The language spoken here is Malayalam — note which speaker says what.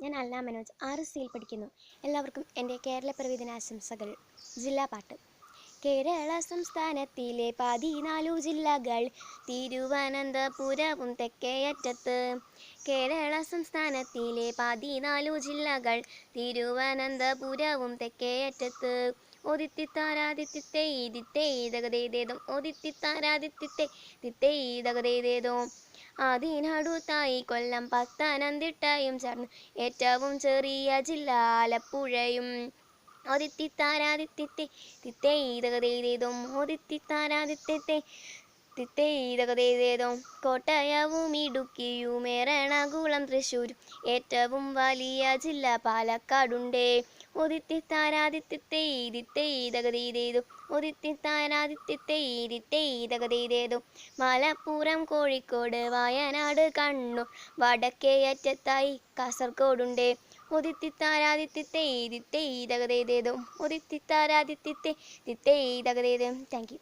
Speaker 1: ഞാൻ അല്ല മനോജ് ആറ് സിയിൽ പഠിക്കുന്നു. എല്ലാവർക്കും എന്റെ കേരള ദിനാശംസകൾ ജില്ലാ പാട്ട്. കേരള സംസ്ഥാനത്തിലെ പതിനാലു ജില്ലകൾ. തിരുവനന്തപുരവും തെക്കേയറ്റത്ത് കേരള സംസ്ഥാനത്തിലെ പതിനാലു ജില്ലകൾ. തിരുവനന്തപുരവും തെക്കേയറ്റത്ത് ഒതിത്തിത്താരാദിത്യത്തെ ഈതിത്തെ ഈതകതേതേതും ഒതിത്തിത്താരാദിത്യത്തെ തിത്തെ ഈതകതേതേതും അതിനടുത്തായി കൊല്ലം പത്തനംതിട്ടയും ചേർന്ന് ഏറ്റവും ചെറിയ ജില്ല ആലപ്പുഴയും. ഒതിത്തിത്താരാദിത്യത്തെ തിത്തെ ഈതകതേതേതും ഒതിത്തിത്താരാദിത്യത്തെ തിത്തെ ഈതകതേതേതും കോട്ടയവും ഇടുക്കിയും എറണാകുളം തൃശ്ശൂരും. ഏറ്റവും വലിയ ജില്ല പാലക്കാടുണ്ടേ. ഈദിത്തെ ഈതകതേതേതും മലപ്പുറം കോഴിക്കോട് വയനാട് കണ്ണൂർ വടക്കേയറ്റത്തായി കാസർഗോഡുണ്ട്. ഒതിത്തിത്താരാദിത്യത്തെ ഈദിത്തെ ഈതകതേതേതും ഒതിത്തിത്താരാദിത്യത്തെ തിത്തെ ഈതകതേതും താങ്ക് യു